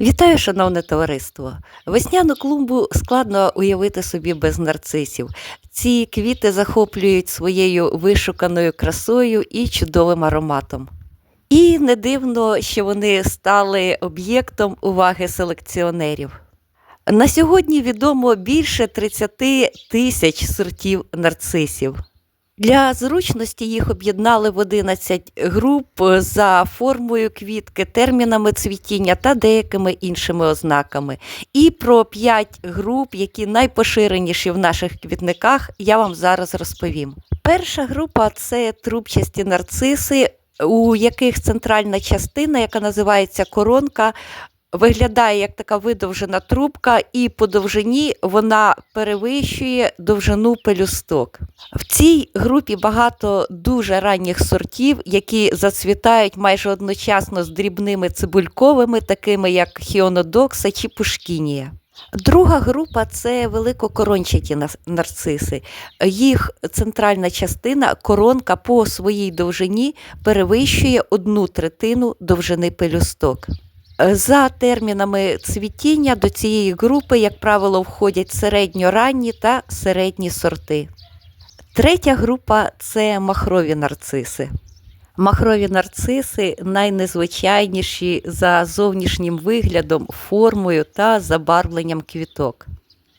Вітаю, шановне товариство! Весняну клумбу складно уявити собі без нарцисів. Ці квіти захоплюють своєю вишуканою красою і чудовим ароматом. І не дивно, що вони стали об'єктом уваги селекціонерів. На сьогодні відомо більше 30 тисяч сортів нарцисів. Для зручності їх об'єднали в 11 груп за формою квітки, термінами цвітіння та деякими іншими ознаками. І про 5 груп, які найпоширеніші в наших квітниках, я вам зараз розповім. Перша група це трубчасті нарциси, у яких центральна частина, яка називається коронка, виглядає як така видовжена трубка, і по довжині вона перевищує довжину пелюсток. В цій групі багато дуже ранніх сортів, які зацвітають майже одночасно з дрібними цибульковими, такими як хіонодокса чи пушкінія. Друга група це великокорончаті нарциси. Їх центральна частина, коронка по своїй довжині перевищує одну третину довжини пелюсток. За термінами цвітіння до цієї групи, як правило, входять середньоранні та середні сорти. Третя група це махрові нарциси. Махрові нарциси найнезвичайніші за зовнішнім виглядом, формою та забарвленням квіток.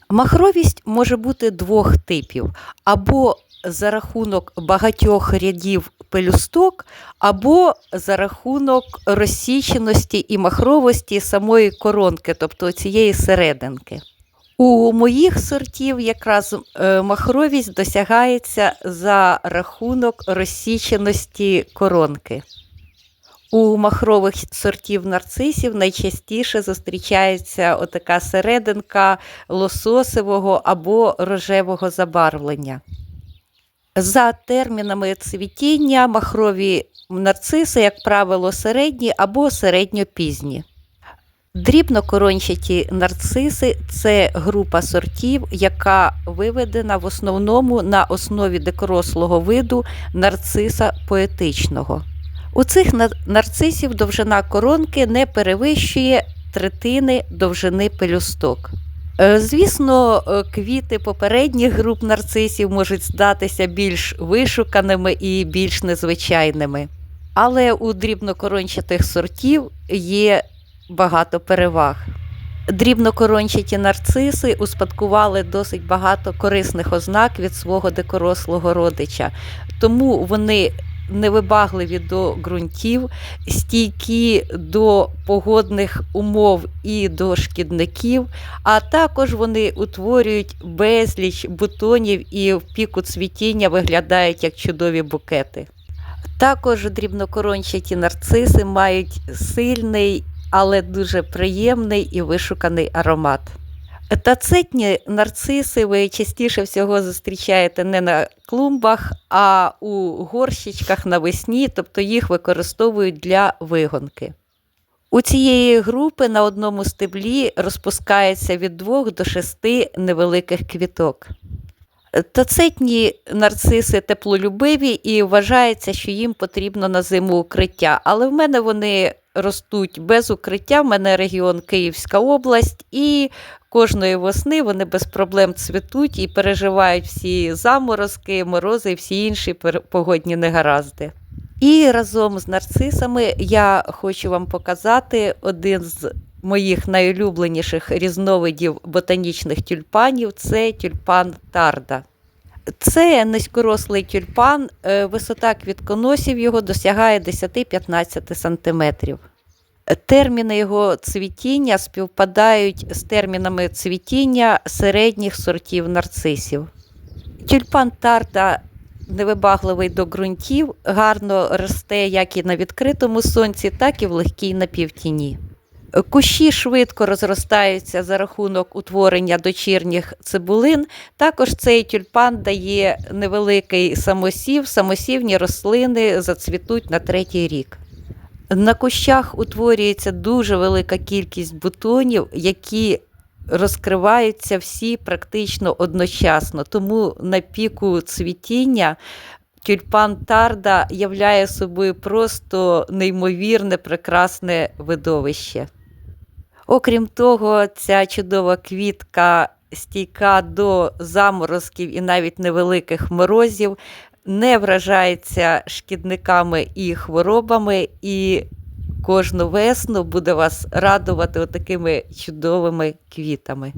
Махровість може бути двох типів: або за рахунок багатьох рядів пелюсток, або за рахунок розсіченості і махровості самої коронки, тобто цієї серединки. У моїх сортів якраз е, махровість досягається за рахунок розсіченості коронки. У махрових сортів нарцисів найчастіше зустрічається отака серединка лососевого або рожевого забарвлення. За термінами цвітіння, махрові нарциси, як правило, середні або середньопізні. Дрібнокорончаті нарциси це група сортів, яка виведена в основному на основі дикорослого виду нарциса поетичного. У цих нарцисів довжина коронки не перевищує третини довжини пелюсток. Е, Звісно, е, квіти попередніх груп нарцисів можуть здатися більш вишуканими і більш незвичайними. Але у дрібнокорончатих сортів є багато переваг. Дрібнокорончаті нарциси успадкували досить багато корисних ознак від свого дикорослого родича, тому вони невибагливі до ґрунтів, стійкі до погодних умов і до шкідників, а також вони утворюють безліч бутонів і в піку цвітіння виглядають як чудові букети. Також дрібнокорончаті нарциси мають сильний, але дуже приємний і вишуканий аромат. Тацетні нарциси ви частіше всього зустрічаєте не на клумбах, а у горщичках навесні, тобто їх використовують для вигонки. У цієї групи на одному стеблі розпускається від 2 до 6 невеликих квіток. Тацетні нарциси теплолюбиві і вважається, що їм потрібно на зиму укриття. Але в мене вони ростуть без укриття. В мене регіон Київська область, і кожної весни вони без проблем цвітуть і переживають всі заморозки, морози і всі інші погодні негаразди. І разом з нарцисами я хочу вам показати один з моїх найулюбленіших різновидів ботанічних тюльпанів це тюльпан тарда. Це низькорослий тюльпан, е, висота квітконосів його досягає 10-15 см. Терміни його цвітіння співпадають з термінами цвітіння середніх сортів нарцисів. Тюльпан тарда невибагливий до ґрунтів, гарно росте як і на відкритому сонці, так і в легкій напівтіні. Кущі швидко розростаються за рахунок утворення дочірніх цибулин. Також цей тюльпан дає невеликий самосів. Самосівні рослини зацвітуть на третій рік. На кущах утворюється дуже велика кількість бутонів, які розкриваються всі практично одночасно. Тому на піку цвітіння тюльпан Тарда являє собою просто неймовірне прекрасне видовище. Окрім того, ця чудова квітка стійка до заморозків і навіть невеликих морозів, не вражається шкідниками і хворобами, і кожну весну буде вас радувати отакими чудовими квітами.